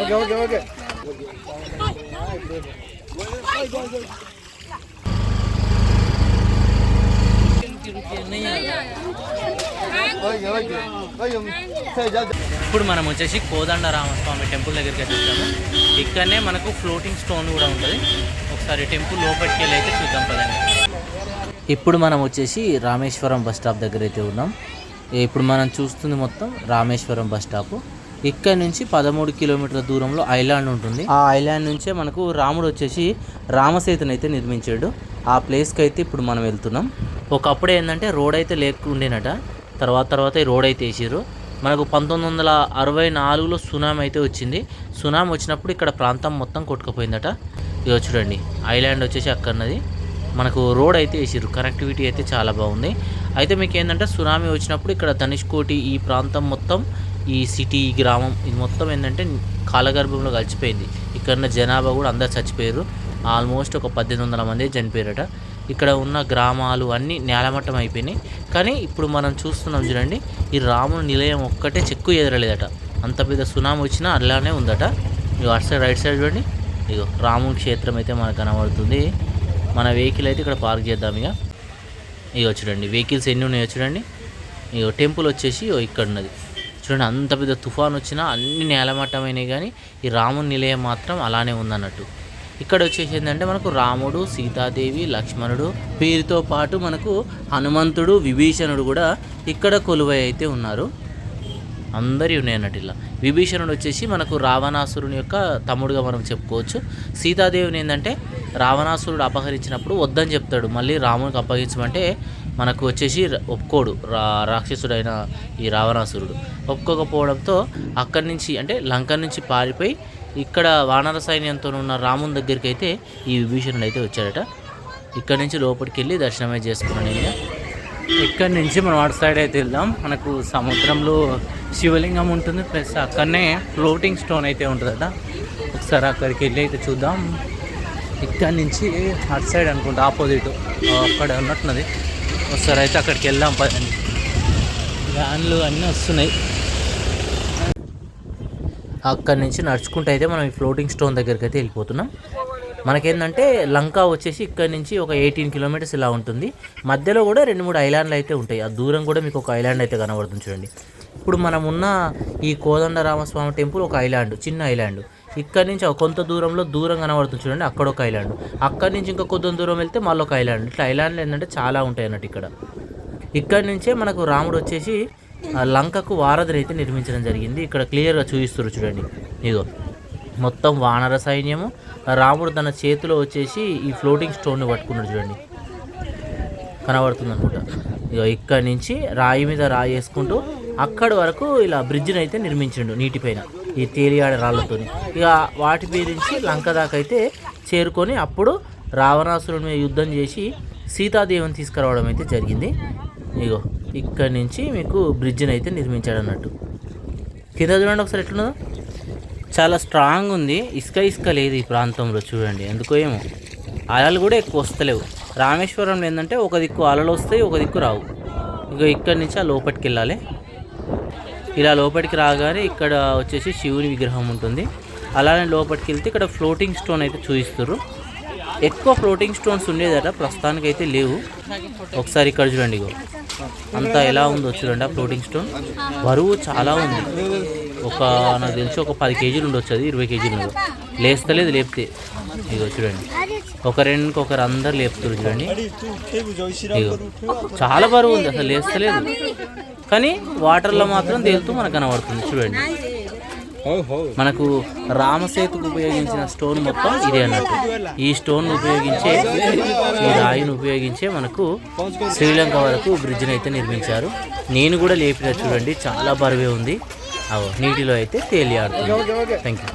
Okay okay okay. ఇప్పుడు మనం వచ్చేసి కోదండ రామస్వామి టెంపుల్ దగ్గరికి వచ్చాము. ఇక్కడనే మనకు ఫ్లోటింగ్ స్టోన్ కూడా ఉంటుంది. ఒకసారి టెంపుల్ లోపలికి వెళ్ళి అయితే చూద్దాం పదండి. ఇప్పుడు మనం వచ్చేసి రామేశ్వరం బస్ స్టాప్ దగ్గర అయితే ఉన్నాం. ఇప్పుడు మనం చూస్తుంది మొత్తం రామేశ్వరం బస్ స్టాప్. ఇక్కడ నుంచి పదమూడు కిలోమీటర్ల దూరంలో ఐలాండ్ ఉంటుంది. ఆ ఐలాండ్ నుంచే మనకు రాముడు వచ్చేసి రామసేతుని అయితే నిర్మించాడు. ఆ ప్లేస్కి అయితే ఇప్పుడు మనం వెళ్తున్నాం. ఒకప్పుడు ఏంటంటే రోడ్ అయితే లేకుండేనట తర్వాత తర్వాత ఈ రోడ్ అయితే వేసారు మనకు పంతొమ్మిది వందల అరవై నాలుగులో సునామీ అయితే వచ్చింది. సునామీ వచ్చినప్పుడు ఇక్కడ ప్రాంతం మొత్తం కొట్టుకుపోయిందట. ఇదో చూడండి ఐలాండ్ వచ్చేసి అక్కడన్నది మనకు రోడ్ అయితే వేసారు కనెక్టివిటీ అయితే చాలా బాగుంది. అయితే మీకు ఏంటంటే సునామీ వచ్చినప్పుడు ఇక్కడ ధనుష్కోటి ఈ ప్రాంతం మొత్తం ఈ సిటీ ఈ గ్రామం ఇది మొత్తం ఏంటంటే కాలగర్భంలో కలిసిపోయింది. ఇక్కడ ఉన్న జనాభా కూడా అందరు చచ్చిపోయారు. ఆల్మోస్ట్ ఒక పద్దెనిమిది వందల మంది చనిపోయారట. ఇక్కడ ఉన్న గ్రామాలు అన్నీ నేలమట్టం అయిపోయినాయి. కానీ ఇప్పుడు మనం చూస్తున్నాం చూడండి ఈ రాముని నిలయం ఒక్కటే చెక్కు ఎదరలేదట. అంత పెద్ద సునామీ వచ్చినా అలానే ఉందట. ఇగో అటు సైడ్ రైట్ సైడ్ చూడండి. ఇగో రాముని క్షేత్రం అయితే మనకు కనబడుతుంది. మన వెహికల్ అయితే ఇక్కడ పార్క్ చేద్దాం ఇక ఇగో చూడండి వెహికల్స్ ఎన్ని ఉన్నాయో చూడండి. ఇగో టెంపుల్ వచ్చేసి ఇక్కడ ఉన్నది. చూడండి అంత పెద్ద తుఫాన్ వచ్చినా అన్ని నేలమట్టమైనవి కానీ ఈ రాముని నిలయం మాత్రం అలానే ఉందన్నట్టు. ఇక్కడ వచ్చేసి ఏంటంటే మనకు రాముడు సీతాదేవి లక్ష్మణుడు వీరితో పాటు మనకు హనుమంతుడు విభీషణుడు కూడా ఇక్కడ కొలువై అయితే ఉన్నారు. అందరి ఉన్నాయన్నట్టు ఇలా. విభీషణుడు వచ్చేసి మనకు రావణాసురుని యొక్క తమ్ముడుగా మనం చెప్పుకోవచ్చు. సీతాదేవిని ఏంటంటే రావణాసురుడు అపహరించినప్పుడు వద్దని చెప్తాడు. మళ్ళీ రామునికి అప్పగించమంటే మనకు వచ్చేసి ఒప్పుకోడు. రా రాక్షసుడైన ఈ రావణాసురుడు. ఒప్పుకోకపోవడంతో అక్కడి నుంచి అంటే లంక నుంచి పారిపోయి ఇక్కడ వానర సైన్యంతో ఉన్న రాముని దగ్గరికి అయితే ఈ విభీషణుడు అయితే వచ్చాడట. ఇక్కడ నుంచి లోపలికి వెళ్ళి దర్శనమే చేసుకున్నాను నేను ఇక్కడ నుంచి మనం అటు సైడ్ అయితే వెళ్దాం. మనకు సముద్రంలో శివలింగం ఉంటుంది. ప్లస్ అక్కడనే ఫ్లోటింగ్ స్టోన్ అయితే ఉంటుందట. ఒకసారి అక్కడికి వెళ్ళి అయితే చూద్దాం. ఇక్కడ నుంచి అటు సైడ్ అనుకుంటా ఆపోజిట్. అక్కడ ఉన్నట్టున్నది. ఒకసారి అయితే అక్కడికి వెళ్దాం పదండి వ్యాన్లు అన్నీ వస్తున్నాయి. అక్కడి నుంచి నడుచుకుంటూ అయితే మనం ఈ ఫ్లోటింగ్ స్టోన్ దగ్గరికి అయితే వెళ్ళిపోతున్నాం. మనకేంటంటే లంక వచ్చేసి ఇక్కడ నుంచి ఒక ఎయిటీన్ కిలోమీటర్స్ ఇలా ఉంటుంది. మధ్యలో కూడా రెండు మూడు ఐలాండ్లు అయితే ఉంటాయి. ఆ దూరం కూడా మీకు ఒక ఐలాండ్ అయితే కనబడుతుంది చూడండి. ఇప్పుడు మనం ఉన్న ఈ కోదండరామస్వామి టెంపుల్ ఒక ఐలాండ్ చిన్న ఐలాండ్. ఇక్కడ నుంచి కొంత దూరంలో దూరం కనబడుతుంది చూడండి అక్కడ ఒక ఐలాండ్ అక్కడ నుంచి ఇంకా కొంత దూరం వెళ్తే మళ్ళీ ఒక ఐలాండ్ ఇట్లా ఐలాండ్లు ఏంటంటే చాలా ఉంటాయి అన్నట్టు ఇక్కడ. ఇక్కడ నుంచే మనకు రాముడు వచ్చేసి ఆ లంకకు వారధిని అయితే నిర్మించడం జరిగింది. ఇక్కడ క్లియర్గా చూపిస్తారు చూడండి. ఇగో మొత్తం వానర సైన్యము. రాముడు తన చేతిలో వచ్చేసి ఈ ఫ్లోటింగ్ స్టోన్ని పట్టుకున్నాడు చూడండి. కనబడుతుంది అనుకుంటా ఇగో ఇక్కడి నుంచి రాయి మీద రాయి వేసుకుంటూ అక్కడి వరకు ఇలా బ్రిడ్జిని అయితే నిర్మించిండు నీటిపైన ఈ తేలియాడ రాళ్ళతో ఇక వాటి మీద నుంచి లంక దాకా అయితే చేరుకొని అప్పుడు రావణాసురుని మీద యుద్ధం చేసి సీతాదేవిని తీసుకురావడం అయితే జరిగింది. ఇగో ఇక్కడి నుంచి మీకు బ్రిడ్జిని అయితే నిర్మించాడు అన్నట్టు కింద చూడండి ఒకసారి ఎట్లున్నదో. చాలా స్ట్రాంగ్ ఉంది. ఇసుక ఇసుక లేదు ఈ ప్రాంతంలో చూడండి. ఎందుకో ఏమో. అలలు కూడా ఎక్కువ వస్తలేవు. రామేశ్వరంలో ఏంటంటే ఒక దిక్కు అలలు వస్తాయి ఒక దిక్కు రావు. ఇక ఇక్కడి నుంచి ఆ లోపలికి వెళ్ళాలి. ఇలా లోపలికి రాగానే ఇక్కడ వచ్చేసి శివుని విగ్రహం ఉంటుంది. అలానే లోపలికి వెళ్తే ఇక్కడ ఫ్లోటింగ్ స్టోన్ అయితే చూపిస్తారు ఎక్కువ ఫ్లోటింగ్ స్టోన్స్ ఉండేదట ప్రస్తుతానికి అయితే లేవు. ఒకసారి ఇక్కడ చూడండి ఇగో. అంతా ఎలా ఉందో చూడండి ఆ ఫ్లోటింగ్ స్టోన్ బరువు చాలా ఉంది. ఒక నాకు తెలిసి ఒక పది కేజీలు ఉండొచ్చు అది ఇరవై కేజీలు లేస్తలేదు లేపితే. ఇగో చూడండి. ఒకరికి ఒకరు అందరు లేపుతారు చూడండి. చాలా బరువు ఉంది అసలు లేస్తలేదు. కానీ వాటర్లో మాత్రం తేలుతూ మనకు కనబడుతుంది చూడండి. మనకు రామసేతుకు ఉపయోగించిన స్టోన్ మొత్తం ఇదే అన్నట్టు. ఈ స్టోన్ ఉపయోగించే ఈ రాయిని ఉపయోగించే మనకు శ్రీలంక వరకు బ్రిడ్జ్ని అయితే నిర్మించారు. నేను కూడా లేపిన చూడండి చాలా బరువే ఉంది. అవో నీటిలో అయితే తేలియాడుతుంది థ్యాంక్ యూ